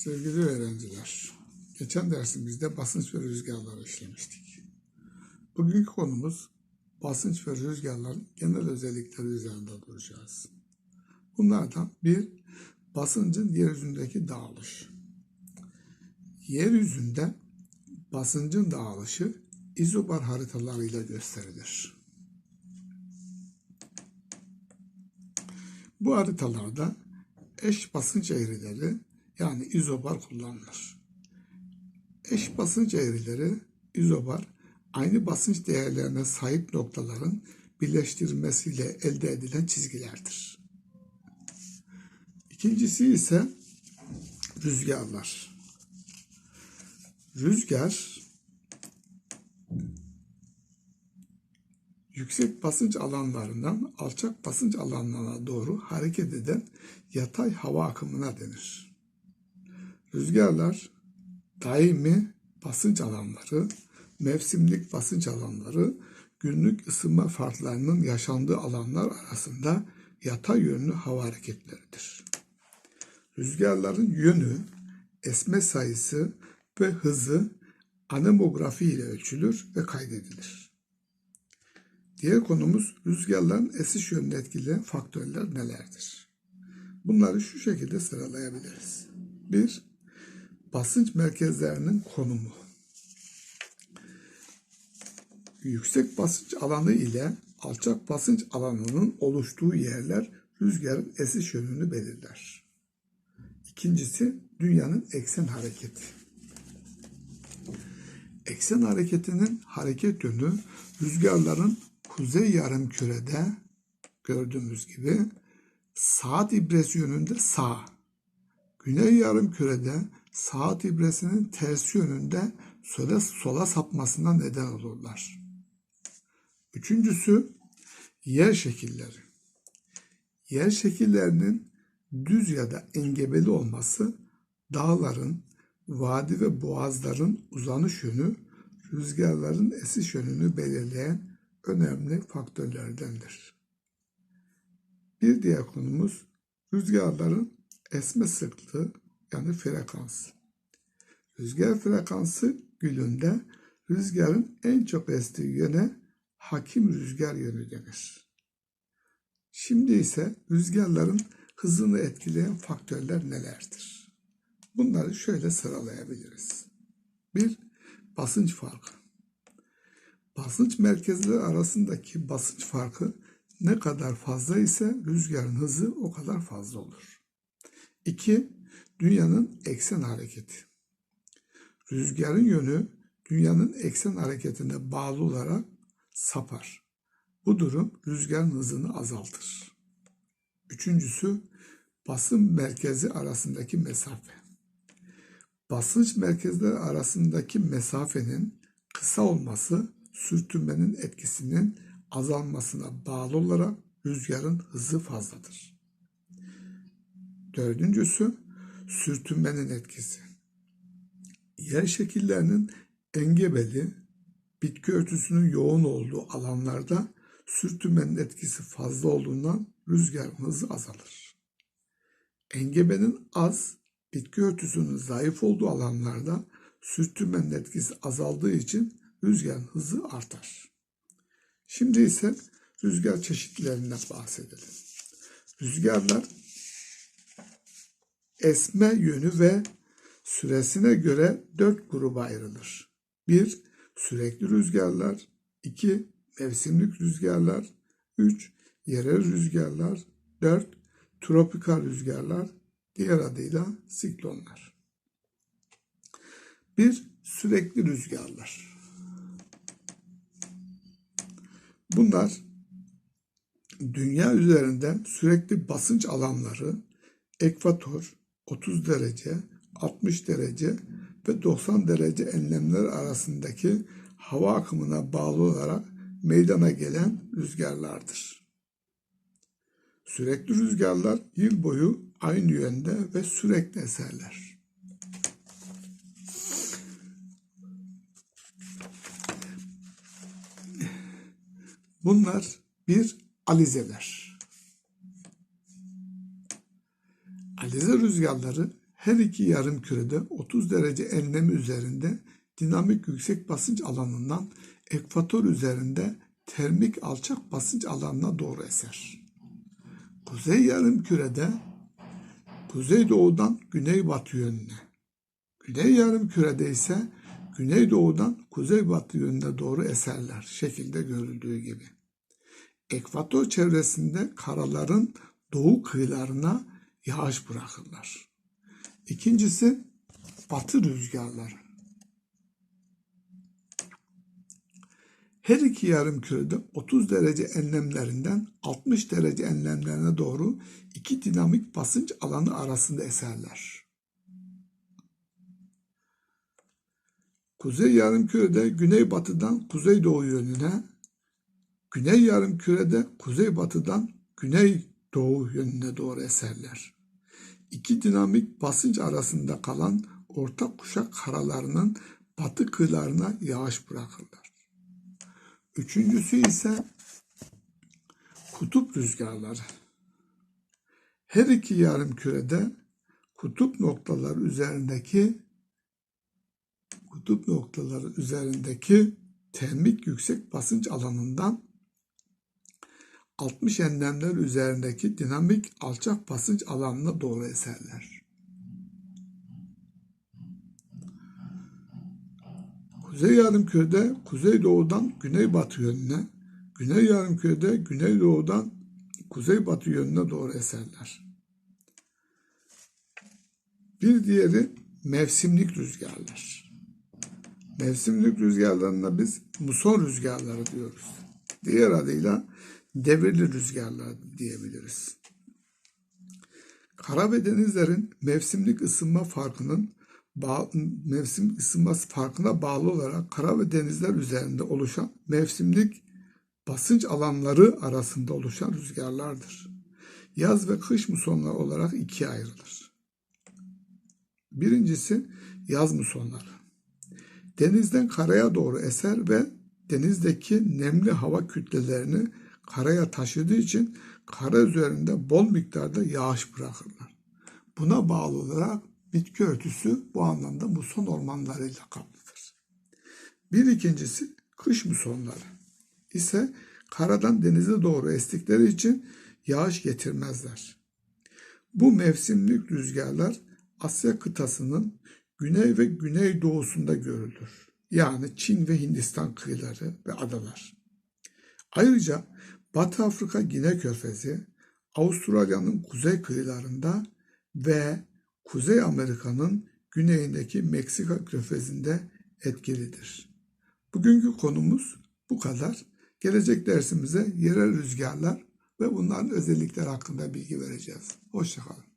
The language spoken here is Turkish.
Sevgili öğrenciler, geçen dersimizde basınç ve rüzgarları işlemiştik. Bugünkü konumuz basınç ve rüzgarların genel özellikleri üzerinde duracağız. Bunlardan bir, basıncın yeryüzündeki dağılış. Yeryüzünde basıncın dağılışı izobar haritalarıyla gösterilir. Bu haritalarda eş basınç eğrileri yani izobar kullanılır. Eş basınç eğrileri izobar aynı basınç değerlerine sahip noktaların birleştirilmesiyle elde edilen çizgilerdir. İkincisi ise rüzgarlar. Rüzgar yüksek basınç alanlarından alçak basınç alanlarına doğru hareket eden yatay hava akımına denir. Rüzgarlar daimi basınç alanları, mevsimlik basınç alanları, günlük ısınma farklarının yaşandığı alanlar arasında yatay yönlü hava hareketleridir. Rüzgarların yönü, esme sayısı ve hızı anemografi ile ölçülür ve kaydedilir. Diğer konumuz rüzgarların esiş yönünü etkileyen faktörler nelerdir? Bunları şu şekilde sıralayabiliriz. 1. Basınç merkezlerinin konumu. Yüksek basınç alanı ile alçak basınç alanının oluştuğu yerler rüzgarın esiş yönünü belirler. İkincisi dünyanın eksen hareketi. Eksen hareketinin hareket yönü rüzgarların kuzey yarım kürede gördüğümüz gibi saat ibresi yönünde sağ, güney yarım kürede saat ibresinin tersi yönünde sola, sola sapmasına neden olurlar. Üçüncüsü yer şekilleri. Yer şekillerinin düz ya da engebeli olması dağların, vadi ve boğazların uzanış yönü, rüzgarların esiş yönünü belirleyen önemli faktörlerdendir. Bir diğer konumuz rüzgarların esme sıklığı yani frekans. Rüzgar frekansı gülünde rüzgarın en çok estiği yöne hakim rüzgar yönü denir. Şimdi ise rüzgarların hızını etkileyen faktörler nelerdir? Bunları şöyle sıralayabiliriz. 1. Basınç farkı. Basınç merkezleri arasındaki basınç farkı ne kadar fazla ise rüzgarın hızı o kadar fazla olur. 2. Dünyanın eksen hareketi. Rüzgarın yönü dünyanın eksen hareketine bağlı olarak sapar. Bu durum rüzgarın hızını azaltır. Üçüncüsü basın merkezi arasındaki mesafe. Basınç merkezleri arasındaki mesafenin kısa olması sürtünmenin etkisinin azalmasına bağlı olarak rüzgarın hızı fazladır. Dördüncüsü sürtünmenin etkisi. Yer şekillerinin engebeli, bitki örtüsünün yoğun olduğu alanlarda sürtünmenin etkisi fazla olduğundan rüzgarın hızı azalır. Engebenin az, bitki örtüsünün zayıf olduğu alanlarda sürtünmenin etkisi azaldığı için rüzgarın hızı artar. Şimdi ise rüzgar çeşitlerinden bahsedelim. Rüzgarlar esme yönü ve süresine göre dört gruba ayrılır. 1. Sürekli rüzgarlar 2. Mevsimlik rüzgarlar 3. Yerel rüzgarlar 4. Tropikal rüzgarlar diğer adıyla siklonlar. 1. Sürekli rüzgarlar. Bunlar dünya üzerinde sürekli basınç alanları, ekvator, 30 derece, 60 derece ve 90 derece enlemler arasındaki hava akımına bağlı olarak meydana gelen rüzgarlardır. Sürekli rüzgarlar yıl boyu aynı yönde ve sürekli eserler. Bunlar bir alizeler. Alize rüzgarları her iki yarım kürede 30 derece enlemi üzerinde dinamik yüksek basınç alanından ekvator üzerinde termik alçak basınç alanına doğru eser. Kuzey yarım kürede kuzeydoğudan güneybatı yönüne, güney yarım kürede ise güneydoğudan kuzeybatı yönüne doğru eserler şekilde görüldüğü gibi. Ekvator çevresinde karaların doğu kıyılarına yağış bırakırlar. İkincisi batı rüzgarları. Her iki yarım kürede 30 derece enlemlerinden 60 derece enlemlerine doğru iki dinamik basınç alanı arasında eserler. Kuzey yarımkürede güneybatıdan kuzeydoğu yönüne, güney yarımkürede kuzeybatıdan güneydoğu yönüne doğru eserler. İki dinamik basınç arasında kalan orta kuşak karalarının batı kıyılarına yağış bırakırlar. Üçüncüsü ise kutup rüzgarları. Her iki yarım kürede kutup noktaları üzerindeki kutup noktaları üzerindeki termik yüksek basınç alanından 60 enlemler üzerindeki dinamik alçak basınç alanına doğru eserler. Kuzey yarımkürede kuzeydoğudan güneybatı yönüne, güney yarımkürede güneydoğudan kuzeybatı yönüne doğru eserler. Bir diğeri mevsimlik rüzgarlar. Mevsimlik rüzgarlarına biz muson rüzgarları diyoruz. Diğer adıyla devirli rüzgarlar diyebiliriz. Kara ve denizlerin mevsimlik ısınma farkının mevsim ısınması farkına bağlı olarak kara ve denizler üzerinde oluşan mevsimlik basınç alanları arasında oluşan rüzgarlardır. Yaz ve kış musonlar olarak ikiye ayrılır. Birincisi yaz musonları. Denizden karaya doğru eser ve denizdeki nemli hava kütlelerini karaya taşıdığı için kara üzerinde bol miktarda yağış bırakırlar. Buna bağlı olarak bitki örtüsü bu anlamda muson ormanlarıyla kaplıdır. Bir ikincisi kış musonları ise karadan denize doğru estikleri için yağış getirmezler. Bu mevsimlik rüzgarlar Asya kıtasının güney ve güneydoğusunda görülür. Yani Çin ve Hindistan kıyıları ve adalar. Ayrıca Batı Afrika Gine Körfezi, Avustralya'nın kuzey kıyılarında ve Kuzey Amerika'nın güneyindeki Meksika körfezinde etkilidir. Bugünkü konumuz bu kadar. Gelecek dersimize yerel rüzgarlar ve bunların özellikleri hakkında bilgi vereceğiz. Hoşçakalın.